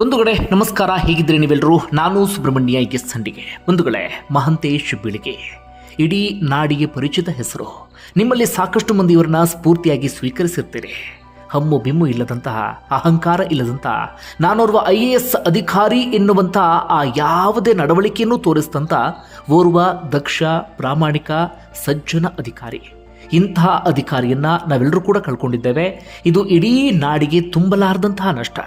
ಒಂದು ಕಡೆ ನಮಸ್ಕಾರ. ಹೇಗಿದ್ರೆ ನೀವೆಲ್ಲರೂ? ನಾನು ಸುಬ್ರಹ್ಮಣ್ಯ ಎಸ್ ಸಂಡಿಗೆ. ಒಂದು ಕಡೆ ಮಹಂತೇಶ್ ಬಿಳಿಗೆ. ಇಡೀ ನಾಡಿಗೆ ಪರಿಚಿತ ಹೆಸರು. ನಿಮ್ಮಲ್ಲಿ ಸಾಕಷ್ಟು ಮಂದಿ ಇವರನ್ನ ಸ್ಫೂರ್ತಿಯಾಗಿ ಸ್ವೀಕರಿಸಿರ್ತೀರಿ. ಹಮ್ಮು ಬಿಮ್ಮು ಇಲ್ಲದಂತಹ, ಅಹಂಕಾರ ಇಲ್ಲದಂತಹ ನಾನೋರ್ವ ಐ ಎ ಎಸ್ ಅಧಿಕಾರಿ ಎನ್ನುವಂತಹ ಆ ಯಾವುದೇ ನಡವಳಿಕೆಯನ್ನು ತೋರಿಸಿದಂಥ ಓರ್ವ ದಕ್ಷ, ಪ್ರಾಮಾಣಿಕ, ಸಜ್ಜನ ಅಧಿಕಾರಿ. ಇಂತಹ ಅಧಿಕಾರಿಯನ್ನು ನಾವೆಲ್ಲರೂ ಕೂಡ ಕಳ್ಕೊಂಡಿದ್ದೇವೆ. ಇದು ಇಡೀ ನಾಡಿಗೆ ತುಂಬಲಾರದಂತಹ ನಷ್ಟ.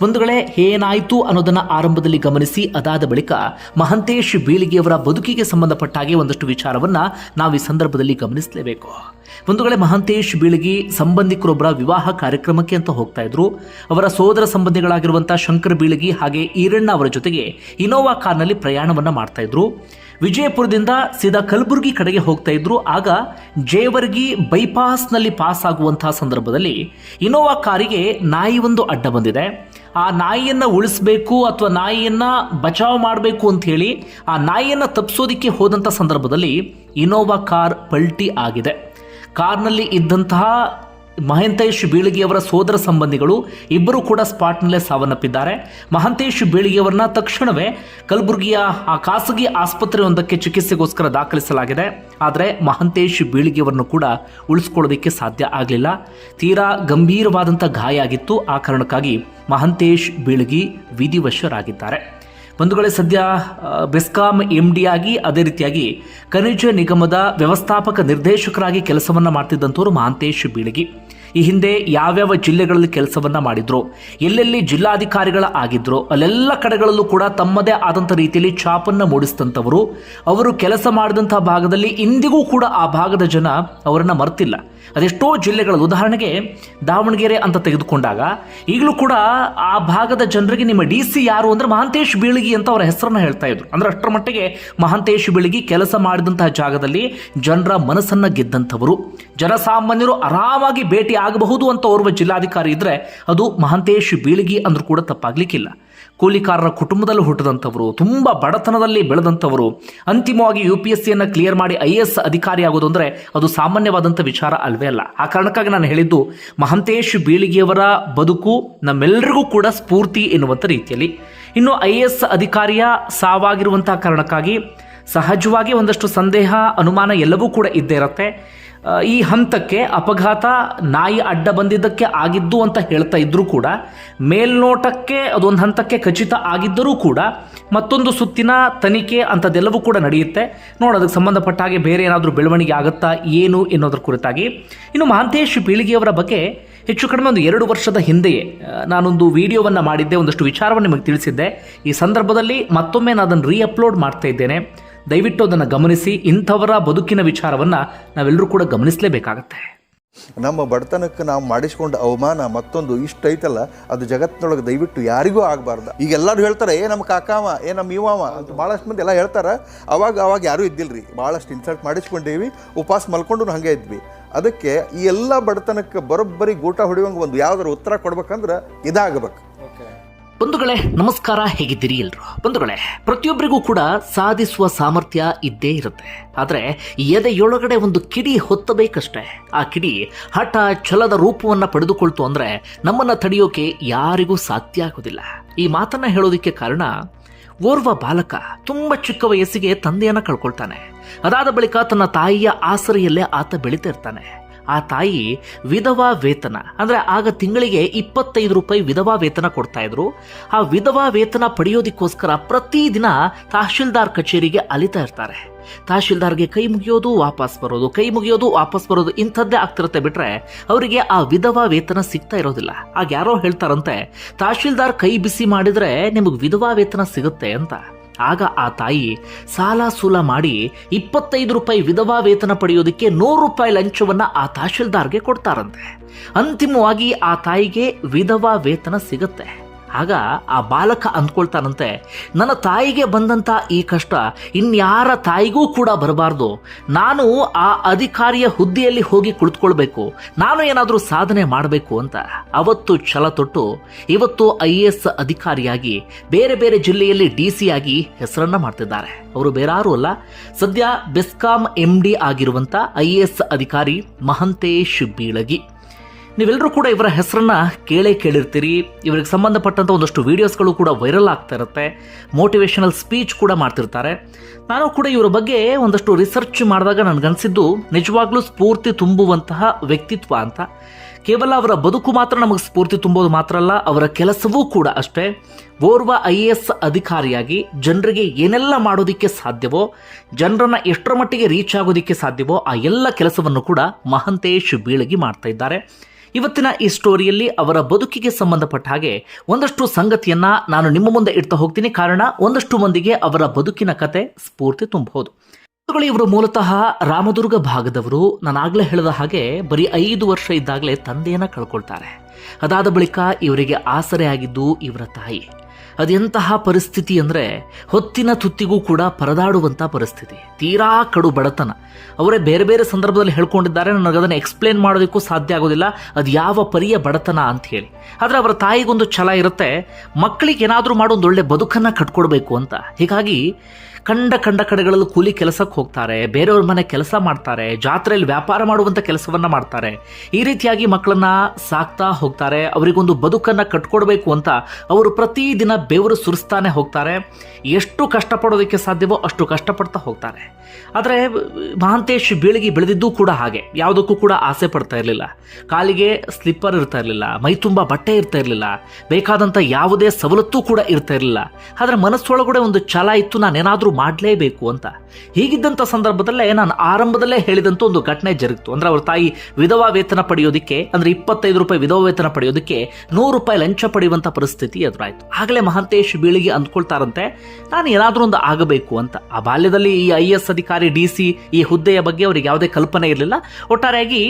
ವೇಳೆ ಏನಾಯಿತು ಅನ್ನೋದನ್ನ ಆರಂಭದಲ್ಲಿ ಗಮನಿಸಿ, ಅದಾದ ಬಳಿಕ ಮಹಂತೇಶ್ ಬೀಳಿಗೆಯವರ ಬದುಕಿಗೆ ಸಂಬಂಧಪಟ್ಟ ಹಾಗೆ ಒಂದಷ್ಟು ವಿಚಾರವನ್ನ ನಾವು ಈ ಸಂದರ್ಭದಲ್ಲಿ ಗಮನಿಸಲೇಬೇಕು. ಬಂಧುಗಳೇ ಮಹಂತೇಶ್ ಬೀಳಿಗಿ ಸಂಬಂಧಿಕರೊಬ್ಬರ ವಿವಾಹ ಕಾರ್ಯಕ್ರಮಕ್ಕೆ ಅಂತ ಹೋಗ್ತಾ ಇದ್ರು. ಅವರ ಸೋದರ ಸಂಬಂಧಿಗಳಾಗಿರುವಂತಹ ಶಂಕರ್ ಬೀಳಿಗಿ ಹಾಗೆ ಈರಣ್ಣ ಅವರ ಜೊತೆಗೆ ಇನೋವಾ ಕಾರ್ನಲ್ಲಿ ಪ್ರಯಾಣವನ್ನ ಮಾಡ್ತಾ ಇದ್ರು. ವಿಜಯಪುರದಿಂದ ಸೀದಾ ಕಲಬುರಗಿ ಕಡೆಗೆ ಹೋಗ್ತಾ ಇದ್ರು. ಆಗ ಜೇವರ್ಗಿ ಬೈಪಾಸ್ನಲ್ಲಿ ಪಾಸ್ ಆಗುವಂತಹ ಸಂದರ್ಭದಲ್ಲಿ ಇನೋವಾ ಕಾರಿಗೆ ನಾಯಿ ಒಂದು ಅಡ್ಡ ಬಂದಿದೆ. ಆ ನಾಯಿಯನ್ನ ಉಳಿಸ್ಬೇಕು ಅಥವಾ ನಾಯಿಯನ್ನ ಬಚಾವ್ ಮಾಡಬೇಕು ಅಂತ ಹೇಳಿ ಆ ನಾಯಿಯನ್ನ ತಪ್ಪಿಸೋದಿಕ್ಕೆ ಹೋದಂಥ ಸಂದರ್ಭದಲ್ಲಿ ಇನೋವಾ ಕಾರ್ ಪಲ್ಟಿ ಆಗಿದೆ. ಕಾರ್ನಲ್ಲಿ ಇದ್ದಂತಹ ಮಹಂತೇಶ್ ಬೀಳಿಗೆಯವರ ಸೋದರ ಸಂಬಂಧಿಗಳು ಇಬ್ಬರು ಕೂಡ ಸ್ಪಾಟ್ನಲ್ಲೇ ಸಾವನ್ನಪ್ಪಿದ್ದಾರೆ. ಮಹಂತೇಶ್ ಬೀಳಿಗೆಯವರನ್ನ ತಕ್ಷಣವೇ ಕಲಬುರಗಿಯ ಆ ಖಾಸಗಿ ಆಸ್ಪತ್ರೆಯೊಂದಕ್ಕೆ ಚಿಕಿತ್ಸೆಗೋಸ್ಕರ ದಾಖಲಿಸಲಾಗಿದೆ. ಆದರೆ ಮಹಂತೇಶ್ ಬೀಳಿಗೆಯವರನ್ನು ಕೂಡ ಉಳಿಸ್ಕೊಳ್ಳೋದಕ್ಕೆ ಸಾಧ್ಯ ಆಗಲಿಲ್ಲ. ತೀರಾ ಗಂಭೀರವಾದಂಥ ಗಾಯ ಆಗಿತ್ತು. ಆ ಕಾರಣಕ್ಕಾಗಿ ಮಹಂತೇಶ್ ಬೀಳಗಿ ವಿಧಿವಶರಾಗಿದ್ದಾರೆ. ವೇಳೆ ಸದ್ಯ ಬೆಸ್ಕಾಂ ಎಂ ಡಿ ಆಗಿ ಅದೇ ರೀತಿಯಾಗಿ ಖನಿಜ ನಿಗಮದ ವ್ಯವಸ್ಥಾಪಕ ನಿರ್ದೇಶಕರಾಗಿ ಕೆಲಸವನ್ನು ಮಾಡ್ತಿದ್ದಂಥವ್ರು ಮಹಾಂತೇಶ್ ಬೀಳಗಿ. ಈ ಹಿಂದೆ ಯಾವ್ಯಾವ ಜಿಲ್ಲೆಗಳಲ್ಲಿ ಕೆಲಸವನ್ನ ಮಾಡಿದ್ರು, ಎಲ್ಲೆಲ್ಲಿ ಜಿಲ್ಲಾಧಿಕಾರಿಗಳ ಆಗಿದ್ರು, ಅಲ್ಲೆಲ್ಲ ಕಡೆಗಳಲ್ಲೂ ಕೂಡ ತಮ್ಮದೇ ಆದಂಥ ರೀತಿಯಲ್ಲಿ ಛಾಪನ್ನ ಮೂಡಿಸಿದಂಥವರು ಅವರು ಕೆಲಸ ಮಾಡಿದಂಥ ಭಾಗದಲ್ಲಿ ಇಂದಿಗೂ ಕೂಡ ಆ ಭಾಗದ ಜನ ಅವರನ್ನು ಮರ್ತಿಲ್ಲ. ಅದೆಷ್ಟೋ ಜಿಲ್ಲೆಗಳಲ್ಲಿ ಉದಾಹರಣೆಗೆ ದಾವಣಗೆರೆ ಅಂತ ತೆಗೆದುಕೊಂಡಾಗ ಈಗಲೂ ಕೂಡ ಆ ಭಾಗದ ಜನರಿಗೆ ನಿಮ್ಮ ಡಿ ಸಿ ಯಾರು ಅಂದ್ರೆ ಮಹಾಂತೇಶ್ ಬೀಳಿಗಿ ಅಂತ ಅವರ ಹೆಸರನ್ನು ಹೇಳ್ತಾ ಇದ್ರು. ಅಂದ್ರೆ ಅಷ್ಟರ ಮಟ್ಟಿಗೆ ಮಹಾಂತೇಶ್ ಬೀಳಿಗಿ ಕೆಲಸ ಮಾಡಿದಂತಹ ಜಾಗದಲ್ಲಿ ಜನರ ಮನಸ್ಸನ್ನು ಗೆದ್ದಂಥವರು. ಜನಸಾಮಾನ್ಯರು ಆರಾಮಾಗಿ ಭೇಟಿ ಆಗಬಹುದು ಅಂತ ಓರ್ವ ಜಿಲ್ಲಾಧಿಕಾರಿ ಇದ್ರೆ ಅದು ಮಹಾಂತೇಶ್ ಬೀಳಿಗಿ ಅಂದ್ರೂ ಕೂಡ ತಪ್ಪಾಗ್ಲಿಕ್ಕಿಲ್ಲ. ಕೂಲಿಕಾರರ ಕುಟುಂಬದಲ್ಲಿ ಹುಟ್ಟಿದಂಥವರು, ತುಂಬ ಬಡತನದಲ್ಲಿ ಬೆಳೆದಂಥವರು, ಅಂತಿಮವಾಗಿ ಯು ಪಿ ಎಸ್ ಸಿಯನ್ನು ಕ್ಲಿಯರ್ ಮಾಡಿ ಐ ಎಸ್ ಅಧಿಕಾರಿ ಆಗೋದು ಅಂದರೆ ಅದು ಸಾಮಾನ್ಯವಾದಂಥ ವಿಚಾರ ಅಲ್ವೇ ಅಲ್ಲ. ಆ ಕಾರಣಕ್ಕಾಗಿ ನಾನು ಹೇಳಿದ್ದು, ಮಹಂತೇಶ್ ಬೀಳಿಗೆಯವರ ಬದುಕು ನಮ್ಮೆಲ್ಲರಿಗೂ ಕೂಡ ಸ್ಫೂರ್ತಿ ಎನ್ನುವಂಥ ರೀತಿಯಲ್ಲಿ. ಇನ್ನು ಐ ಎಸ್ ಅಧಿಕಾರಿಯ ಸಾವಾಗಿರುವಂತಹ ಕಾರಣಕ್ಕಾಗಿ ಸಹಜವಾಗಿ ಒಂದಷ್ಟು ಸಂದೇಹ, ಅನುಮಾನ ಎಲ್ಲವೂ ಕೂಡ ಇದ್ದೇ ಇರುತ್ತೆ. ಈ ಹಂತಕ್ಕೆ ಅಪಘಾತ ನಾಯಿ ಅಡ್ಡ ಬಂದಿದ್ದಕ್ಕೆ ಆಗಿದ್ದು ಅಂತ ಹೇಳ್ತಾ ಇದ್ದರೂ ಕೂಡ, ಮೇಲ್ನೋಟಕ್ಕೆ ಅದೊಂದು ಹಂತಕ್ಕೆ ಖಚಿತ ಆಗಿದ್ದರೂ ಕೂಡ, ಮತ್ತೊಂದು ಸುತ್ತಿನ ತನಿಖೆ ಅಂಥದ್ದೆಲ್ಲವೂ ಕೂಡ ನಡೆಯುತ್ತೆ. ನೋಡಿ ಅದಕ್ಕೆ ಸಂಬಂಧಪಟ್ಟ ಹಾಗೆ ಬೇರೆ ಏನಾದರೂ ಬೆಳವಣಿಗೆ ಆಗುತ್ತಾ, ಏನು ಎನ್ನೋದ್ರ ಕುರಿತಾಗಿ. ಇನ್ನು ಮಹಾಂತೇಶ್ ಪೀಳಿಗೆಯವರ ಬಗ್ಗೆ ಹೆಚ್ಚು ಕಡಿಮೆ ಒಂದು ಎರಡು ವರ್ಷದ ಹಿಂದೆಯೇ ನಾನೊಂದು ವಿಡಿಯೋವನ್ನು ಮಾಡಿದ್ದೆ, ಒಂದಷ್ಟು ವಿಚಾರವನ್ನು ನಿಮಗೆ ತಿಳಿಸಿದ್ದೆ. ಈ ಸಂದರ್ಭದಲ್ಲಿ ಮತ್ತೊಮ್ಮೆ ನಾನು ಅದನ್ನು ರೀಅಪ್ಲೋಡ್ ಮಾಡ್ತಾ ಇದ್ದೇನೆ. ದಯವಿಟ್ಟು ಅದನ್ನು ಗಮನಿಸಿ ಇಂಥವರ ಬದುಕಿನ ವಿಚಾರವನ್ನು ನಾವೆಲ್ಲರೂ ಕೂಡ ಗಮನಿಸಲೇಬೇಕಾಗತ್ತೆ. ನಮ್ಮ ಬಡತನಕ್ಕೆ ನಾವು ಮಾಡಿಸ್ಕೊಂಡ ಅವಮಾನ ಮತ್ತೊಂದು ಇಷ್ಟ ಐತಲ್ಲ, ಅದು ಜಗತ್ತಿನೊಳಗೆ ದಯವಿಟ್ಟು ಯಾರಿಗೂ ಆಗಬಾರ್ದು. ಈಗ ಎಲ್ಲರೂ ಹೇಳ್ತಾರೆ, ಏ ನಮ್ಮ ಕಾಕಾವ, ಏ ನಮ್ಮ ಇವಾವ ಅಂತ ಭಾಳಷ್ಟು ಮಂದಿ ಎಲ್ಲ ಹೇಳ್ತಾರೆ. ಅವಾಗ ಅವಾಗ ಯಾರೂ ಇದ್ದಿಲ್ಲರಿ ಭಾಳಷ್ಟು ಇನ್ಸಲ್ಟ್ ಮಾಡಿಸ್ಕೊಂಡೇವಿ ಉಪವಾಸ ಮಲ್ಕೊಂಡು ಹಾಗೆ ಇದ್ವಿ. ಅದಕ್ಕೆ ಈ ಎಲ್ಲ ಬಡತನಕ್ಕೆ ಬರೋಬ್ಬರಿ ಗೂಟ ಹೊಡೆಯುವಂಗೆ ಒಂದು ಯಾವ್ದಾರು ಉತ್ತರ ಕೊಡ್ಬೇಕಂದ್ರೆ ಇದಾಗಬೇಕು. ಬಂಧುಗಳೇ, ನಮಸ್ಕಾರ, ಹೇಗಿದ್ದೀರಿ ಎಲ್ರು? ಬಂಧುಗಳೇ, ಪ್ರತಿಯೊಬ್ಬರಿಗೂ ಕೂಡ ಸಾಧಿಸುವ ಸಾಮರ್ಥ್ಯ ಇದ್ದೇ ಇರುತ್ತೆ. ಆದರೆ ಎದೆಯೊಳಗಡೆ ಒಂದು ಕಿಡಿ ಹೊತ್ತಬೇಕಷ್ಟೇ. ಆ ಕಿಡಿ ಹಠ ಛಲದ ರೂಪವನ್ನು ಪಡೆದುಕೊಳ್ತು ಅಂದರೆ ನಮ್ಮನ್ನು ತಡೆಯೋಕೆ ಯಾರಿಗೂ ಸಾಧ್ಯ ಆಗೋದಿಲ್ಲ. ಈ ಮಾತನ್ನ ಹೇಳೋದಕ್ಕೆ ಕಾರಣ, ಓರ್ವ ಬಾಲಕ ತುಂಬ ಚಿಕ್ಕ ವಯಸ್ಸಿಗೆ ತಂದೆಯನ್ನು ಕಳ್ಕೊಳ್ತಾನೆ. ಅದಾದ ಬಳಿಕ ತನ್ನ ತಾಯಿಯ ಆಸರೆಯಲ್ಲೇ ಆತ ಬೆಳೀತಾ ಇರ್ತಾನೆ. ಆ ತಾಯಿ ವಿಧವಾ ವೇತನ. ಅಂದ್ರೆ ಆಗ ತಿಂಗಳಿಗೆ ಇಪ್ಪತ್ತೈದು ರೂಪಾಯಿ ವಿಧವಾ ವೇತನ ಕೊಡ್ತಾ ಇದ್ರು. ಆ ವಿಧವಾ ವೇತನ ಪಡೆಯೋದಕ್ಕೋಸ್ಕರ ಪ್ರತಿದಿನ ತಹಶೀಲ್ದಾರ್ ಕಚೇರಿಗೆ ಅಲಿತಾ ಇರ್ತಾರೆ. ತಹಶೀಲ್ದಾರ್ಗೆ ಕೈ ಮುಗಿಯೋದು, ವಾಪಸ್ ಬರೋದು, ಕೈ ಮುಗಿಯೋದು, ವಾಪಸ್ ಬರೋದು ಇಂಥದ್ದೇ ಆಗ್ತಿರುತ್ತೆ ಬಿಟ್ರೆ ಅವರಿಗೆ ಆ ವಿಧವಾ ವೇತನ ಸಿಗ್ತಾ ಇರೋದಿಲ್ಲ. ಆಗ ಯಾರೋ ಹೇಳ್ತಾರಂತೆ, ತಹಶೀಲ್ದಾರ್ ಕೈ ಬಿಸಿ ಮಾಡಿದ್ರೆ ನಿಮಗೆ ವಿಧವಾ ವೇತನ ಸಿಗುತ್ತೆ ಅಂತ. ಆಗ ಆ ತಾಯಿ ಸಾಲ ಸೂಲ ಮಾಡಿ ಇಪ್ಪತ್ತೈದು ರೂಪಾಯಿ ವಿಧವಾ ವೇತನ ಪಡೆಯೋದಕ್ಕೆ ನೂರು ರೂಪಾಯಿ ಲಂಚವನ್ನು ಆ ತಹಶೀಲ್ದಾರ್ಗೆ ಕೊಡ್ತಾರಂತೆ. ಅಂತಿಮವಾಗಿ ಆ ತಾಯಿಗೆ ವಿಧವಾ ವೇತನ ಸಿಗುತ್ತೆ. ಆಗ ಆ ಬಾಲಕ ಅಂದ್ಕೊಳ್ತಾನಂತೆ, ನನ್ನ ತಾಯಿಗೆ ಬಂದಂಥ ಈ ಕಷ್ಟ ಇನ್ಯಾರ ತಾಯಿಗೂ ಕೂಡ ಬರಬಾರ್ದು. ನಾನು ಆ ಅಧಿಕಾರಿಯ ಹುದ್ದೆಯಲ್ಲಿ ಹೋಗಿ ಕುಳಿತುಕೊಳ್ಬೇಕು. ನಾನು ಏನಾದರೂ ಸಾಧನೆ ಮಾಡಬೇಕು ಅಂತ. ಅವತ್ತು ಛಲ ತೊಟ್ಟು ಇವತ್ತು ಐ ಎ ಎಸ್ ಅಧಿಕಾರಿಯಾಗಿ, ಬೇರೆ ಬೇರೆ ಜಿಲ್ಲೆಯಲ್ಲಿ ಡಿ ಸಿ ಆಗಿ ಹೆಸರನ್ನ ಮಾಡ್ತಿದ್ದಾರೆ. ಅವರು ಬೇರಾರು ಅಲ್ಲ, ಸದ್ಯ ಬೆಸ್ಕಾಂ ಎಂ ಡಿ ಆಗಿರುವಂತ ಐ ಎ ಎಸ್ ಅಧಿಕಾರಿ ಮಹಂತೇಶ್ ಬೀಳಗಿ. ನೀವೆಲ್ಲರೂ ಕೂಡ ಇವರ ಹೆಸರನ್ನ ಕೇಳೇ ಕೇಳಿರ್ತೀರಿ. ಇವರಿಗೆ ಸಂಬಂಧಪಟ್ಟಂಥ ಒಂದಷ್ಟು ವೀಡಿಯೋಸ್ಗಳು ಕೂಡ ವೈರಲ್ ಆಗ್ತಾ ಇರುತ್ತೆ. ಮೋಟಿವೇಶನಲ್ ಸ್ಪೀಚ್ ಕೂಡ ಮಾಡ್ತಿರ್ತಾರೆ. ನಾನು ಕೂಡ ಇವರ ಬಗ್ಗೆ ಒಂದಷ್ಟು ರಿಸರ್ಚ್ ಮಾಡಿದಾಗ ನನಗನ್ಸಿದ್ದು ನಿಜವಾಗ್ಲೂ ಸ್ಫೂರ್ತಿ ತುಂಬುವಂತಹ ವ್ಯಕ್ತಿತ್ವ ಅಂತ. ಕೇವಲ ಅವರ ಬದುಕು ಮಾತ್ರ ನಮಗೆ ಸ್ಫೂರ್ತಿ ತುಂಬೋದು ಮಾತ್ರ ಅಲ್ಲ, ಅವರ ಕೆಲಸವೂ ಕೂಡ ಅಷ್ಟೇ. ಓರ್ವ ಐ ಎ ಎಸ್ ಅಧಿಕಾರಿಯಾಗಿ ಜನರಿಗೆ ಏನೆಲ್ಲ ಮಾಡೋದಕ್ಕೆ ಸಾಧ್ಯವೋ, ಜನರನ್ನು ಎಷ್ಟರ ಮಟ್ಟಿಗೆ ರೀಚ್ ಆಗೋದಕ್ಕೆ ಸಾಧ್ಯವೋ, ಆ ಎಲ್ಲ ಕೆಲಸವನ್ನು ಕೂಡ ಮಹಂತೇಶ್ ಬೀಳಗಿ ಮಾಡ್ತಾ ಇದ್ದಾರೆ. ಇವತ್ತಿನ ಈ ಸ್ಟೋರಿಯಲ್ಲಿ ಅವರ ಬದುಕಿಗೆ ಸಂಬಂಧಪಟ್ಟ ಹಾಗೆ ಒಂದಷ್ಟು ಸಂಗತಿಯನ್ನ ನಾನು ನಿಮ್ಮ ಮುಂದೆ ಇಡ್ತಾ ಹೋಗ್ತೀನಿ. ಕಾರಣ, ಒಂದಷ್ಟು ಮಂದಿಗೆ ಅವರ ಬದುಕಿನ ಕತೆ ಸ್ಫೂರ್ತಿ ತುಂಬಬಹುದು. ಇವರು ಮೂಲತಃ ರಾಮದುರ್ಗ ಭಾಗದವರು. ನಾನು ಆಗಲೇ ಹೇಳಿದ ಹಾಗೆ ಬರೀ ಐದು ವರ್ಷ ಇದ್ದಾಗಲೇ ತಂದೆಯನ್ನ ಕಳ್ಕೊಳ್ತಾರೆ. ಅದಾದ ಬಳಿಕ ಇವರಿಗೆ ಆಸರೆ ಆಗಿದ್ದು ಇವರ ತಾಯಿ. ಅದೆಂತಹ ಪರಿಸ್ಥಿತಿ ಅಂದರೆ ಹೊತ್ತಿನ ತುತ್ತಿಗೂ ಕೂಡ ಪರದಾಡುವಂಥ ಪರಿಸ್ಥಿತಿ. ತೀರಾ ಕಡು ಬಡತನ. ಅವರೇ ಬೇರೆ ಬೇರೆ ಸಂದರ್ಭದಲ್ಲಿ ಹೇಳ್ಕೊಂಡಿದ್ದಾರೆ. ನನಗೆ ಅದನ್ನು ಎಕ್ಸ್ಪ್ಲೇನ್ ಮಾಡೋದಕ್ಕೂ ಸಾಧ್ಯ ಆಗೋದಿಲ್ಲ. ಅದು ಯಾವ ಪರಿಯ ಬಡತನ ಅಂತ ಹೇಳಿ. ಆದರೆ ಅವರ ತಾಯಿಗೊಂದು ಛಲ ಇರುತ್ತೆ. ಮಕ್ಕಳಿಗೆ ಏನಾದರೂ ಮಾಡೋ ಒಂದು ಒಳ್ಳೆ ಬದುಕನ್ನು ಕಟ್ಕೊಡ್ಬೇಕು ಅಂತ. ಹೀಗಾಗಿ ಕಂಡ ಕಂಡ ಕಡೆಗಳಲ್ಲಿ ಕೂಲಿ ಕೆಲಸಕ್ಕೆ ಹೋಗ್ತಾರೆ, ಬೇರೆಯವ್ರ ಮನೆ ಕೆಲಸ ಮಾಡ್ತಾರೆ, ಜಾತ್ರೆಯಲ್ಲಿ ವ್ಯಾಪಾರ ಮಾಡುವಂಥ ಕೆಲಸವನ್ನು ಮಾಡ್ತಾರೆ. ಈ ರೀತಿಯಾಗಿ ಮಕ್ಕಳನ್ನ ಸಾಕ್ತಾ ಹೋಗ್ತಾರೆ, ಅವರಿಗೊಂದು ಬದುಕನ್ನು ಕಟ್ಕೊಡ್ಬೇಕು ಅಂತ ಅವರು ಪ್ರತಿದಿನ ಬೆವರು ಸುರಿಸ್ತಾನೆ ಹೋಗ್ತಾರೆ. ಎಷ್ಟು ಕಷ್ಟಪಡೋದಕ್ಕೆ ಸಾಧ್ಯವೋ ಅಷ್ಟು ಕಷ್ಟಪಡ್ತಾ ಹೋಗ್ತಾರೆ. ಆದರೆ ಮಹಾಂತೇಶ್ ಬೀಳಿಗೆ ಬೆಳೆದಿದ್ದು ಕೂಡ ಹಾಗೆ. ಯಾವುದಕ್ಕೂ ಕೂಡ ಆಸೆ ಪಡ್ತಾ ಇರಲಿಲ್ಲ. ಕಾಲಿಗೆ ಸ್ಲಿಪ್ಪರ್ ಇರ್ತಾ ಇರಲಿಲ್ಲ, ಮೈ ತುಂಬ ಬಟ್ಟೆ ಇರ್ತಾ ಇರಲಿಲ್ಲ ಬೇಕಾದಂಥ ಯಾವುದೇ ಸವಲತ್ತು ಕೂಡ ಇರ್ತಾ ಇರಲಿಲ್ಲ. ಆದರೆ ಮನಸ್ಸೊಳಗಡೆ ಒಂದು ಛಲ ಇತ್ತು, ನಾನೇನಾದರೂ ಮಾಡಲೇಬೇಕು ಅಂತ. ಹೀಗಿದ್ದಂಥ ಸಂದರ್ಭದಲ್ಲೇ ನಾನು ಆರಂಭದಲ್ಲೇ ಹೇಳಿದಂಥ ಒಂದು ಘಟನೆ ಜರುಗಿತು. ಅಂದ್ರೆ ಅವ್ರ ತಾಯಿ ವಿಧವಾ ವೇತನ ಪಡೆಯೋದಕ್ಕೆ, ಅಂದ್ರೆ ಇಪ್ಪತ್ತೈದು ರೂಪಾಯಿ ವಿಧವಾ ವೇತನ ಪಡೆಯೋದಕ್ಕೆ ನೂರು ರೂಪಾಯಿ ಲಂಚ ಪಡೆಯುವಂಥ ಪರಿಸ್ಥಿತಿ ಎದುರಾಯಿತು. ಆಗಲೇ ಮಹಂತೇಶ್ ಬೀಳಿಗೆ ಅಂದ್ಕೊಳ್ತಾರಂತೆ, ನಾನು ಏನಾದರೂ ಒಂದು ಆಗಬೇಕು ಅಂತ. ಆ ಬಾಲ್ಯದಲ್ಲಿ ಈ ಐ ಎಸ್ ಅಧಿಕಾರಿ ಡಿ ಸಿ ಈ ಹುದ್ದೆಯ ಬಗ್ಗೆ ಅವರಿಗೆ ಯಾವುದೇ ಕಲ್ಪನೆ ಇರಲಿಲ್ಲ. ಒಟ್ಟಾರೆಯಾಗಿ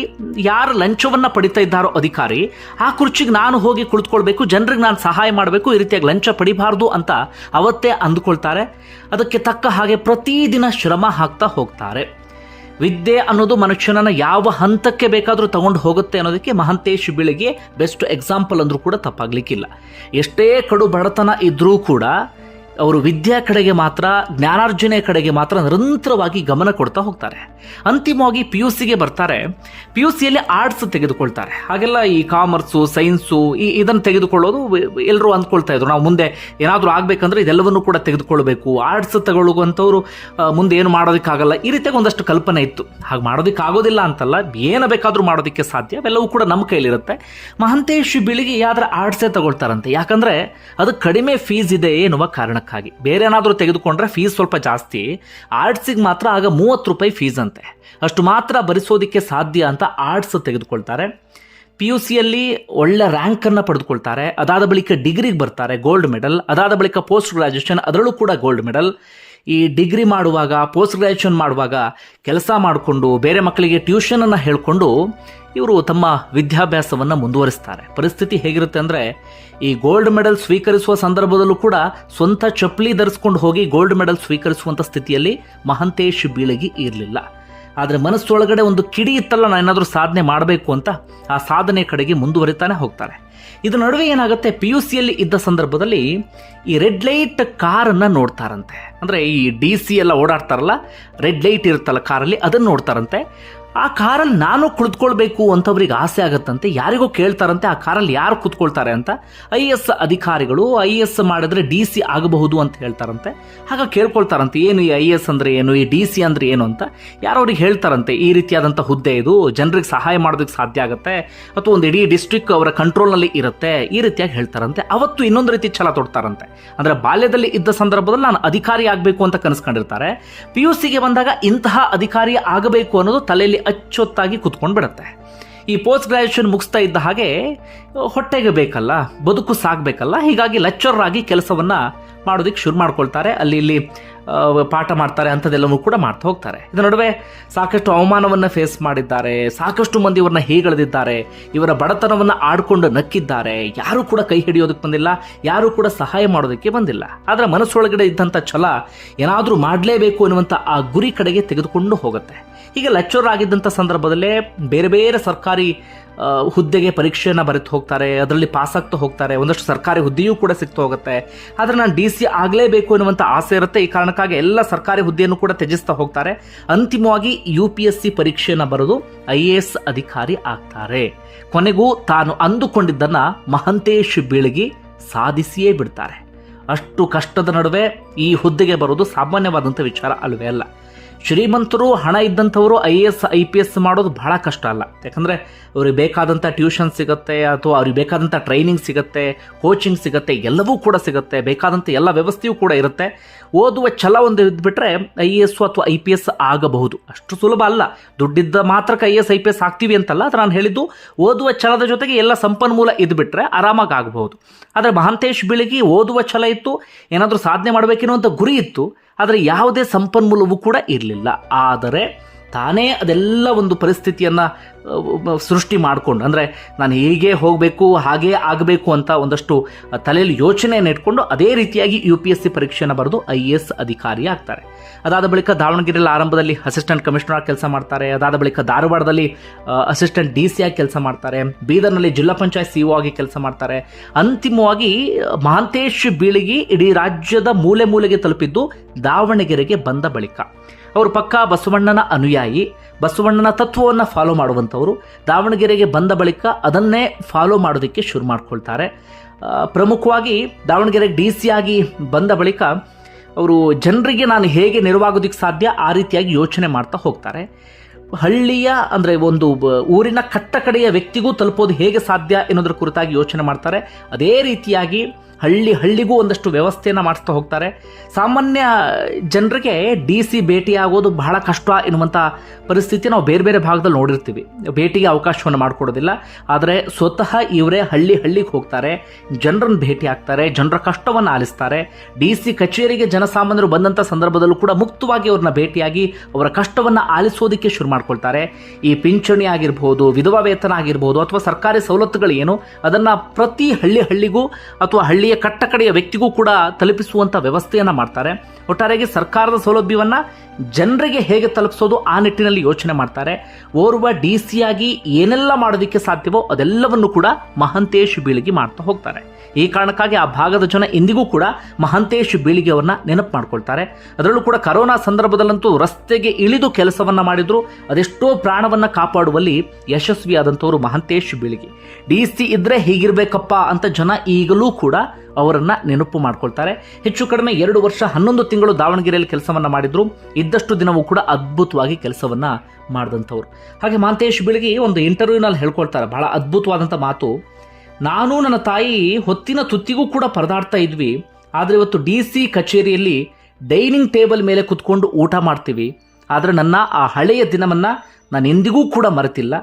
ಯಾರು ಲಂಚವನ್ನು ಪಡಿತಾ ಇದ್ದಾರೋ ಅಧಿಕಾರಿ, ಆ ಕುರ್ಚಿಗೆ ನಾನು ಹೋಗಿ ಕುಳಿತುಕೊಳ್ಬೇಕು, ಜನರಿಗೆ ನಾನು ಸಹಾಯ ಮಾಡಬೇಕು, ಈ ರೀತಿಯಾಗಿ ಲಂಚ ಪಡಿಬಾರ್ದು ಅಂತ ಅವತ್ತೇ ಅಂದುಕೊಳ್ತಾರೆ. ಅದಕ್ಕೆ ತಕ್ಕ ಹಾಗೆ ಪ್ರತಿದಿನ ಶ್ರಮ ಹಾಕ್ತಾ ಹೋಗ್ತಾರೆ. ವಿದ್ಯೆ ಅನ್ನೋದು ಮನುಷ್ಯನನ್ನು ಯಾವ ಹಂತಕ್ಕೆ ಬೇಕಾದರೂ ತಗೊಂಡು ಹೋಗುತ್ತೆ ಅನ್ನೋದಕ್ಕೆ ಮಹಂತೇಶ್ ಬೆಳಿಗ್ಗೆ ಬೆಸ್ಟ್ ಎಕ್ಸಾಂಪಲ್ ಅಂದ್ರೂ ಕೂಡ ತಪ್ಪಾಗ್ಲಿಕ್ಕಿಲ್ಲ. ಎಷ್ಟೇ ಕಡು ಬಡತನ ಇದ್ದರೂ ಕೂಡ ಅವರು ವಿದ್ಯಾ ಕಡೆಗೆ ಮಾತ್ರ, ಜ್ಞಾನಾರ್ಜನೆ ಕಡೆಗೆ ಮಾತ್ರ ನಿರಂತರವಾಗಿ ಗಮನ ಕೊಡ್ತಾ ಹೋಗ್ತಾರೆ. ಅಂತಿಮವಾಗಿ ಪಿ ಯು ಸಿಗೆ ಬರ್ತಾರೆ. ಪಿ ಯು ಸಿಯಲ್ಲಿ ಆರ್ಟ್ಸ್ ತೆಗೆದುಕೊಳ್ತಾರೆ. ಹಾಗೆಲ್ಲ ಈ ಕಾಮರ್ಸು ಸೈನ್ಸು ಈ ಇದನ್ನು ತೆಗೆದುಕೊಳ್ಳೋದು ಎಲ್ಲರೂ ಅಂದ್ಕೊಳ್ತಾ ಇದ್ರು. ನಾವು ಮುಂದೆ ಏನಾದರೂ ಆಗಬೇಕಂದ್ರೆ ಇದೆಲ್ಲವನ್ನು ಕೂಡ ತೆಗೆದುಕೊಳ್ಬೇಕು. ಆರ್ಟ್ಸ್ ತಗೊಳ್ಳುವಂಥವ್ರು ಮುಂದೆ ಏನು ಮಾಡೋದಕ್ಕಾಗಲ್ಲ. ಈ ರೀತಿಯಾಗಿ ಒಂದಷ್ಟು ಕಲ್ಪನೆ ಇತ್ತು. ಹಾಗೆ ಮಾಡೋದಕ್ಕಾಗೋದಿಲ್ಲ ಅಂತಲ್ಲ, ಏನು ಬೇಕಾದರೂ ಮಾಡೋದಕ್ಕೆ ಸಾಧ್ಯ. ಅವೆಲ್ಲವೂ ಕೂಡ ನಮ್ಮ ಕೈಲಿರುತ್ತೆ. ಮಹಂತೇಶ್ ಬಿಳಿಗೆ ಯಾವ್ದಾರ ಆರ್ಟ್ಸೇ ತಗೊಳ್ತಾರಂತೆ. ಯಾಕಂದರೆ ಅದು ಕಡಿಮೆ ಫೀಸ್ ಇದೆ ಎನ್ನುವ ಕಾರಣಕ್ಕಾಗಿ ಬೇರೆ ಏನಾದರೂ ತೆಗೆದುಕೊಂಡ್ರೆ ಫೀಸ್ ಸ್ವಲ್ಪ ಜಾಸ್ತಿ. ಆರ್ಟ್ಸಿಗೆ ಮಾತ್ರ ಆಗ ಮೂವತ್ತು ರೂಪಾಯಿ ಫೀಸ್ ಅಂತೆ. ಅಷ್ಟು ಮಾತ್ರ ಭರಿಸೋದಕ್ಕೆ ಸಾಧ್ಯ ಅಂತ ಆರ್ಟ್ಸ್ ತೆಗೆದುಕೊಳ್ತಾರೆ. ಪಿ ಯು ಸಿಯಲ್ಲಿ ಒಳ್ಳೆ ರ್ಯಾಂಕನ್ನು ಪಡೆದುಕೊಳ್ತಾರೆ. ಅದಾದ ಬಳಿಕ ಡಿಗ್ರಿಗೆ ಬರ್ತಾರೆ ಗೋಲ್ಡ್ ಮೆಡಲ್ ಅದಾದ ಬಳಿಕ ಪೋಸ್ಟ್ ಗ್ರಾಜುಯೇಷನ್ ಅದರಲ್ಲೂ ಕೂಡ ಗೋಲ್ಡ್ ಮೆಡಲ್ ಈ ಡಿಗ್ರಿ ಮಾಡುವಾಗ ಪೋಸ್ಟ್ ಗ್ರಾಜುಯೇಷನ್ ಮಾಡುವಾಗ ಕೆಲಸ ಮಾಡಿಕೊಂಡು, ಬೇರೆ ಮಕ್ಕಳಿಗೆ ಟ್ಯೂಷನನ್ನು ಹೇಳಿಕೊಂಡು ಇವರು ತಮ್ಮ ವಿದ್ಯಾಭ್ಯಾಸವನ್ನು ಮುಂದುವರಿಸ್ತಾರೆ. ಪರಿಸ್ಥಿತಿ ಹೇಗಿರುತ್ತೆ ಅಂದರೆ, ಈ ಗೋಲ್ಡ್ ಮೆಡಲ್ ಸ್ವೀಕರಿಸುವ ಸಂದರ್ಭದಲ್ಲೂ ಕೂಡ ಸ್ವಂತ ಚಪ್ಪಲಿ ಧರಿಸ್ಕೊಂಡು ಹೋಗಿ ಗೋಲ್ಡ್ ಮೆಡಲ್ ಸ್ವೀಕರಿಸುವಂಥ ಸ್ಥಿತಿಯಲ್ಲಿ ಮಹಂತೇಶ್ ಬೀಳಗಿ ಇರಲಿಲ್ಲ. ಆದರೆ ಮನಸ್ಸೊಳಗಡೆ ಒಂದು ಕಿಡಿ ಇತ್ತಲ್ಲ ನಾನು ಏನಾದರೂ ಸಾಧನೆ ಮಾಡಬೇಕು ಅಂತ ಆ ಸಾಧನೆ ಕಡೆಗೆ ಮುಂದುವರಿತಾನೆ ಹೋಗ್ತಾರೆ. ಇದ್ರ ನಡುವೆ ಏನಾಗುತ್ತೆ ಪಿ ಯು ಸಿಯಲ್ಲಿ ಇದ್ದ ಸಂದರ್ಭದಲ್ಲಿ ಈ ರೆಡ್ ಲೈಟ್ ಕಾರನ್ನು ನೋಡ್ತಾರಂತೆ. ಅಂದರೆ ಈ ಡಿ ಸಿ ಎಲ್ಲ ಓಡಾಡ್ತಾರಲ್ಲ ರೆಡ್ ಲೈಟ್ ಇರುತ್ತಲ್ಲ ಕಾರಲ್ಲಿ ಅದನ್ನು ನೋಡ್ತಾರಂತೆ. ಆ ಕಾರಲ್ಲಿ ನಾನು ಕುಳಿತುಕೊಳ್ಬೇಕು ಅಂತವ್ರಿಗೆ ಆಸೆ ಆಗತ್ತಂತೆ, ಯಾರಿಗೋ ಕೇಳ್ತಾರಂತೆ, ಆ ಕಾರಲ್ಲಿ ಯಾರು ಕುತ್ಕೊಳ್ತಾರೆ ಅಂತ. ಐ ಎಸ್ ಅಧಿಕಾರಿಗಳು ಐ ಎಸ್ ಮಾಡಿದ್ರೆ ಡಿ ಸಿ ಆಗಬಹುದು ಅಂತ ಹೇಳ್ತಾರಂತೆ. ಆಗ ಕೇಳ್ಕೊಳ್ತಾರಂತೆ, ಏನು ಈ ಐ ಎಸ್ ಅಂದ್ರೆ ಏನು, ಈ ಡಿ ಸಿ ಅಂದ್ರೆ ಏನು ಅಂತ. ಯಾರು ಅವ್ರಿಗೆ ಹೇಳ್ತಾರಂತೆ, ಈ ರೀತಿಯಾದಂಥ ಹುದ್ದೆ ಇದು, ಜನರಿಗೆ ಸಹಾಯ ಮಾಡೋದಕ್ಕೆ ಸಾಧ್ಯ ಆಗುತ್ತೆ, ಅಥವಾ ಒಂದು ಇಡೀ ಡಿಸ್ಟ್ರಿಕ್ ಅವರ ಕಂಟ್ರೋಲ್ನಲ್ಲಿ ಇರುತ್ತೆ, ಈ ರೀತಿಯಾಗಿ ಹೇಳ್ತಾರಂತೆ. ಅವತ್ತು ಇನ್ನೊಂದು ರೀತಿ ಛಲ ತೊಡ್ತಾರಂತೆ. ಅಂದರೆ ಬಾಲ್ಯದಲ್ಲಿ ಇದ್ದ ಸಂದರ್ಭದಲ್ಲಿ ನಾನು ಅಧಿಕಾರಿ ಆಗಬೇಕು ಅಂತ ಕನಸ್ಕೊಂಡಿರ್ತಾರೆ. ಪಿ ಯು ಸಿಗೆ ಬಂದಾಗ ಇಂತಹ ಅಧಿಕಾರಿ ಆಗಬೇಕು ಅನ್ನೋದು ತಲೆಯಲ್ಲಿ ಅಚ್ಚೊತ್ತಾಗಿ ಕುತ್ಕೊಂಡು ಬಿಡುತ್ತೆ. ಈ ಪೋಸ್ಟ್ ಗ್ರಾಜುಯೇಷನ್ ಮುಗಿಸ್ತಾ ಇದ್ದ ಹಾಗೆ, ಹೊಟ್ಟೆಗೆ ಬೇಕಲ್ಲ, ಬದುಕು ಸಾಗಬೇಕಲ್ಲ, ಹೀಗಾಗಿ ಲೆಕ್ಚರರ್ ಕೆಲಸವನ್ನು ಕೆಲಸವನ್ನ ಮಾಡೋದಕ್ಕೆ ಶುರು ಮಾಡ್ಕೊಳ್ತಾರೆ. ಅಲ್ಲಿ ಇಲ್ಲಿ ಪಾಠ ಮಾಡ್ತಾರೆ, ಅಂಥದ್ದೆಲ್ಲವೂ ಕೂಡ ಮಾಡ್ತಾ ಹೋಗ್ತಾರೆ. ಇದರ ನಡುವೆ ಸಾಕಷ್ಟು ಅವಮಾನವನ್ನು ಫೇಸ್ ಮಾಡಿದ್ದಾರೆ, ಸಾಕಷ್ಟು ಮಂದಿ ಇವ್ರನ್ನ ಹೀಗಳೆದಿದ್ದಾರೆ ಇವರ ಬಡತನವನ್ನು ಆಡ್ಕೊಂಡು ನಕ್ಕಿದ್ದಾರೆ. ಯಾರೂ ಕೂಡ ಕೈ ಹಿಡಿಯೋದಕ್ಕೆ ಬಂದಿಲ್ಲ, ಯಾರೂ ಕೂಡ ಸಹಾಯ ಮಾಡೋದಕ್ಕೆ ಬಂದಿಲ್ಲ. ಆದರೆ ಮನಸ್ಸೊಳಗಡೆ ಇದ್ದಂಥ ಛಲ ಏನಾದರೂ ಮಾಡಲೇಬೇಕು ಅನ್ನುವಂಥ ಆ ಗುರಿ ಕಡೆಗೆ ತೆಗೆದುಕೊಂಡು ಹೋಗುತ್ತೆ. ಹೀಗೆ ಲೆಕ್ಚರ್ ಆಗಿದ್ದಂಥ ಸಂದರ್ಭದಲ್ಲೇ ಬೇರೆ ಬೇರೆ ಸರ್ಕಾರಿ ಹುದ್ದೆಗೆ ಪರೀಕ್ಷೆಯನ್ನು ಬರೆದು ಹೋಗ್ತಾರೆ, ಅದರಲ್ಲಿ ಪಾಸ್ ಆಗ್ತಾ ಹೋಗ್ತಾರೆ, ಒಂದಷ್ಟು ಸರ್ಕಾರಿ ಹುದ್ದೆಯೂ ಕೂಡ ಸಿಗ್ತಾ ಹೋಗುತ್ತೆ. ಆದರೆ ನಾನು ಡಿ ಸಿ ಆಗಲೇಬೇಕು ಎನ್ನುವಂಥ ಆಸೆ ಇರುತ್ತೆ, ಈ ಕಾರಣಕ್ಕಾಗಿ ಎಲ್ಲ ಸರ್ಕಾರಿ ಹುದ್ದೆಯನ್ನು ಕೂಡ ತ್ಯಜಿಸ್ತಾ ಹೋಗ್ತಾರೆ. ಅಂತಿಮವಾಗಿ ಯು ಪಿ ಎಸ್ ಸಿ ಪರೀಕ್ಷೆಯನ್ನು ಬರೆದು ಐ ಎ ಎಸ್ ಅಧಿಕಾರಿ ಆಗ್ತಾರೆ. ಕೊನೆಗೂ ತಾನು ಅಂದುಕೊಂಡಿದ್ದನ್ನು ಮಹಂತೇಶ್ ಬೀಳಗಿ ಸಾಧಿಸಿಯೇ ಬಿಡ್ತಾರೆ. ಅಷ್ಟು ಕಷ್ಟದ ನಡುವೆ ಈ ಹುದ್ದೆಗೆ ಬರೋದು ಸಾಮಾನ್ಯವಾದಂಥ ವಿಚಾರ ಅಲ್ವೇ ಅಲ್ಲ. ಶ್ರೀಮಂತರು ಹಣ ಇದ್ದಂಥವರು I A S, I P S ಮಾಡೋದು ಬಹಳ ಕಷ್ಟ ಅಲ್ಲ. ಯಾಕಂದರೆ ಅವ್ರಿಗೆ ಬೇಕಾದಂಥ ಟ್ಯೂಷನ್ ಸಿಗುತ್ತೆ, ಅಥವಾ ಅವ್ರಿಗೆ ಬೇಕಾದಂಥ ಟ್ರೈನಿಂಗ್ ಸಿಗುತ್ತೆ ಕೋಚಿಂಗ್ ಸಿಗುತ್ತೆ, ಎಲ್ಲವೂ ಕೂಡ ಸಿಗುತ್ತೆ, ಬೇಕಾದಂಥ ಎಲ್ಲ ವ್ಯವಸ್ಥೆಯೂ ಕೂಡ ಇರುತ್ತೆ. ಓದುವ ಛಲ ಒಂದು ಇದ್ಬಿಟ್ರೆ ಐ ಎ ಎಸ್ ಅಥವಾ ಐ ಪಿ ಎಸ್ ಆಗಬಹುದು. ಅಷ್ಟು ಸುಲಭ ಅಲ್ಲ. ದುಡ್ಡಿದ್ದ ಮಾತ್ರಕ್ಕೆ I S, I P S ಆಗ್ತೀವಿ ಅಂತಲ್ಲ ಅದು ನಾನು ಹೇಳಿದ್ದು ಓದುವ ಛಲದ ಜೊತೆಗೆ ಎಲ್ಲ ಸಂಪನ್ಮೂಲ ಇದ್ಬಿಟ್ರೆ ಆರಾಮಾಗಿ ಆಗಬಹುದು. ಆದರೆ ಮಹಾಂತೇಶ್ ಬೀಳಿಗೆ ಓದುವ ಛಲ ಇತ್ತು, ಏನಾದರೂ ಸಾಧನೆ ಮಾಡಬೇಕೆನ್ನುವಂಥ ಗುರಿ ಇತ್ತು ಆದರೆ ಯಾವುದೇ ಸಂಪನ್ಮೂಲವೂ ಕೂಡ ಇರಲಿಲ್ಲ. ಆದರೆ ತಾನೇ ಅದೆಲ್ಲ ಒಂದು ಪರಿಸ್ಥಿತಿಯನ್ನು ಸೃಷ್ಟಿ ಮಾಡಿಕೊಂಡು, ಅಂದರೆ ನಾನು ಹೀಗೆ ಹೋಗಬೇಕು, ಹಾಗೇ ಆಗಬೇಕು ಅಂತ ಒಂದಷ್ಟು ತಲೆಯಲ್ಲಿ ಯೋಚನೆಯನ್ನು ಇಟ್ಕೊಂಡು ಅದೇ ರೀತಿಯಾಗಿ ಯು ಪಿ ಎಸ್ ಸಿ ಪರೀಕ್ಷೆಯನ್ನು ಬರೆದು ಐ ಎ ಎಸ್ ಅಧಿಕಾರಿ ಆಗ್ತಾರೆ. ಅದಾದ ಬಳಿಕ ದಾವಣಗೆರೆಯಲ್ಲಿ ಆರಂಭದಲ್ಲಿ ಅಸಿಸ್ಟೆಂಟ್ ಕಮಿಷನರ್ ಆಗಿ ಕೆಲಸ ಮಾಡ್ತಾರೆ. ಅದಾದ ಬಳಿಕ ಧಾರವಾಡದಲ್ಲಿ ಅಸಿಸ್ಟೆಂಟ್ ಡಿ ಸಿ ಆಗಿ ಕೆಲಸ ಮಾಡ್ತಾರೆ. ಬೀದರ್ನಲ್ಲಿ ಜಿಲ್ಲಾ ಪಂಚಾಯತ್ ಸಿ ಆಗಿ ಕೆಲಸ ಮಾಡ್ತಾರೆ. ಅಂತಿಮವಾಗಿ ಮಹಾಂತೇಶ್ ಬೀಳಿಗಿ ಇಡೀ ರಾಜ್ಯದ ಮೂಲೆ ಮೂಲೆಗೆ ತಲುಪಿದ್ದು ದಾವಣಗೆರೆಗೆ ಬಂದ ಬಳಿಕ. ಅವರು ಪಕ್ಕಾ ಬಸವಣ್ಣನ ಅನುಯಾಯಿ. ಬಸವಣ್ಣನ ತತ್ವವನ್ನು ಫಾಲೋ ಮಾಡುವಂಥವರು. ದಾವಣಗೆರೆಗೆ ಬಂದ ಬಳಿಕ ಅದನ್ನೇ ಫಾಲೋ ಮಾಡೋದಕ್ಕೆ ಶುರು ಮಾಡ್ಕೊಳ್ತಾರೆ. ಪ್ರಮುಖವಾಗಿ ದಾವಣಗೆರೆಗೆ ಡಿ ಆಗಿ ಬಂದ ಬಳಿಕ ಅವರು ಜನರಿಗೆ ನಾನು ಹೇಗೆ ನೆರವಾಗೋದಕ್ಕೆ ಸಾಧ್ಯ ಆ ರೀತಿಯಾಗಿ ಯೋಚನೆ ಮಾಡ್ತಾ ಹೋಗ್ತಾರೆ. ಹಳ್ಳಿಯ, ಅಂದರೆ ಒಂದು ಊರಿನ ಕಟ್ಟ ಕಡೆಯ ವ್ಯಕ್ತಿಗೂ ತಲುಪೋದು ಹೇಗೆ ಸಾಧ್ಯ ಎನ್ನುವುದರ ಕುರಿತಾಗಿ ಯೋಚನೆ ಮಾಡ್ತಾರೆ. ಅದೇ ರೀತಿಯಾಗಿ ಹಳ್ಳಿ ಹಳ್ಳಿಗೂ ಒಂದಷ್ಟು ವ್ಯವಸ್ಥೆಯನ್ನು ಮಾಡಿಸ್ತಾ ಹೋಗ್ತಾರೆ. ಸಾಮಾನ್ಯ ಜನರಿಗೆ ಡಿ ಸಿ ಭೇಟಿಯಾಗೋದು ಬಹಳ ಕಷ್ಟ ಎನ್ನುವಂಥ ಪರಿಸ್ಥಿತಿ ನಾವು ಬೇರೆ ಬೇರೆ ಭಾಗದಲ್ಲಿ ನೋಡಿರ್ತೀವಿ. ಭೇಟಿಗೆ ಅವಕಾಶವನ್ನು ಮಾಡಿಕೊಡೋದಿಲ್ಲ. ಆದರೆ ಸ್ವತಃ ಇವರೇ ಹಳ್ಳಿ ಹಳ್ಳಿಗೆ ಹೋಗ್ತಾರೆ. ಜನರನ್ನು ಭೇಟಿ ಆಗ್ತಾರೆ. ಜನರ ಕಷ್ಟವನ್ನು ಆಲಿಸ್ತಾರೆ. ಡಿ ಸಿ ಕಚೇರಿಗೆ ಜನಸಾಮಾನ್ಯರು ಬಂದಂಥ ಸಂದರ್ಭದಲ್ಲೂ ಕೂಡ ಮುಕ್ತವಾಗಿ ಅವ್ರನ್ನ ಭೇಟಿಯಾಗಿ ಅವರ ಕಷ್ಟವನ್ನು ಆಲಿಸೋದಕ್ಕೆ ಶುರು ಮಾಡ್ಕೊಳ್ತಾರೆ. ಈ ಪಿಂಚಣಿ ಆಗಿರ್ಬೋದು, ವಿಧವಾ ವೇತನ ಆಗಿರ್ಬೋದು ಅಥವಾ ಸರ್ಕಾರಿ ಸವಲತ್ತುಗಳು ಏನು, ಅದನ್ನು ಪ್ರತಿ ಹಳ್ಳಿ ಹಳ್ಳಿಗೂ ಅಥವಾ ಹಳ್ಳಿಯ ಕಟ್ಟಕಡೆಯ ವ್ಯಕ್ತಿಗೂ ಕೂಡ ತಲುಪಿಸುವಂಥ ವ್ಯವಸ್ಥೆಯನ್ನು ಮಾಡ್ತಾರೆ. ಒಟ್ಟಾರೆಯಾಗಿ ಸರ್ಕಾರದ ಸೌಲಭ್ಯವನ್ನು ಜನರಿಗೆ ಹೇಗೆ ತಲುಪಿಸೋದು ಆ ನಿಟ್ಟಿನಲ್ಲಿ ಯೋಚನೆ ಮಾಡ್ತಾರೆ. ಓರ್ವ ಡಿ ಸಿಯಾಗಿ ಏನೆಲ್ಲ ಮಾಡೋದಕ್ಕೆ ಸಾಧ್ಯವೋ ಅದೆಲ್ಲವನ್ನು ಕೂಡ ಮಹಂತೇಶ್ ಬೀಳಿಗೆ ಮಾಡ್ತಾ ಹೋಗ್ತಾರೆ. ಈ ಕಾರಣಕ್ಕಾಗಿ ಆ ಭಾಗದ ಜನ ಇಂದಿಗೂ ಕೂಡ ಮಹಂತೇಶ್ ಬೀಳಿಗೆ ಅವ್ರನ್ನ ನೆನಪು ಮಾಡ್ಕೊಳ್ತಾರೆ. ಅದರಲ್ಲೂ ಕೂಡ ಕರೋನಾ ಸಂದರ್ಭದಲ್ಲಂತೂ ರಸ್ತೆಗೆ ಇಳಿದು ಕೆಲಸವನ್ನ ಮಾಡಿದ್ರು. ಅದೆಷ್ಟೋ ಪ್ರಾಣವನ್ನ ಕಾಪಾಡುವಲ್ಲಿ ಯಶಸ್ವಿಯಾದಂಥವರು ಮಹಂತೇಶ್ ಬೀಳಿಗೆ. ಡಿ ಸಿ ಇದ್ರೆ ಹೀಗಿರ್ಬೇಕಪ್ಪ ಅಂತ ಜನ ಈಗಲೂ ಕೂಡ ಅವರನ್ನ ನೆನಪು ಮಾಡ್ಕೊಳ್ತಾರೆ. ಹೆಚ್ಚು ಕಡಿಮೆ ಎರಡು ವರ್ಷ ಹನ್ನೊಂದು ತಿಂಗಳು ದಾವಣಗೆರೆಯಲ್ಲಿ ಕೆಲಸವನ್ನ ಮಾಡಿದ್ರು. ಇದ್ದಷ್ಟು ದಿನವೂ ಕೂಡ ಅದ್ಭುತವಾಗಿ ಕೆಲಸವನ್ನ ಮಾಡಿದಂಥವ್ರು ಹಾಗೆ ಮಹಂತೇಶ್ ಬೀಳಿಗೆ ಒಂದು ಇಂಟರ್ವ್ಯೂನಲ್ಲಿ ಹೇಳ್ಕೊಳ್ತಾರೆ. ಬಹಳ ಅದ್ಭುತವಾದಂಥ ಮಾತು. ನಾನು ನನ್ನ ತಾಯಿ ಹೊತ್ತಿನ ತುತ್ತಿಗೂ ಕೂಡ ಪರದಾಡ್ತಾ ಇದ್ವಿ. ಆದರೆ ಇವತ್ತು ಡಿ ಸಿ ಕಚೇರಿಯಲ್ಲಿ ಡೈನಿಂಗ್ ಟೇಬಲ್ ಮೇಲೆ ಕುತ್ಕೊಂಡು ಊಟ ಮಾಡ್ತೀವಿ. ಆದರೆ ನನ್ನ ಆ ಹಳೆಯ ದಿನವನ್ನು ನಾನು ಎಂದಿಗೂ ಕೂಡ ಮರೆತಿಲ್ಲ.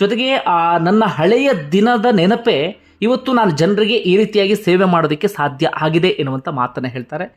ಜೊತೆಗೆ ಆ ನನ್ನ ಹಳೆಯ ದಿನದ ನೆನಪೇ ಇವತ್ತು ನಾನು ಜನರಿಗೆ ಈ ರೀತಿಯಾಗಿ ಸೇವೆ ಮಾಡೋದಕ್ಕೆ ಸಾಧ್ಯ ಆಗಿದೆ ಎನ್ನುವಂಥ ಮಾತನ್ನು ಹೇಳ್ತಾರೆ.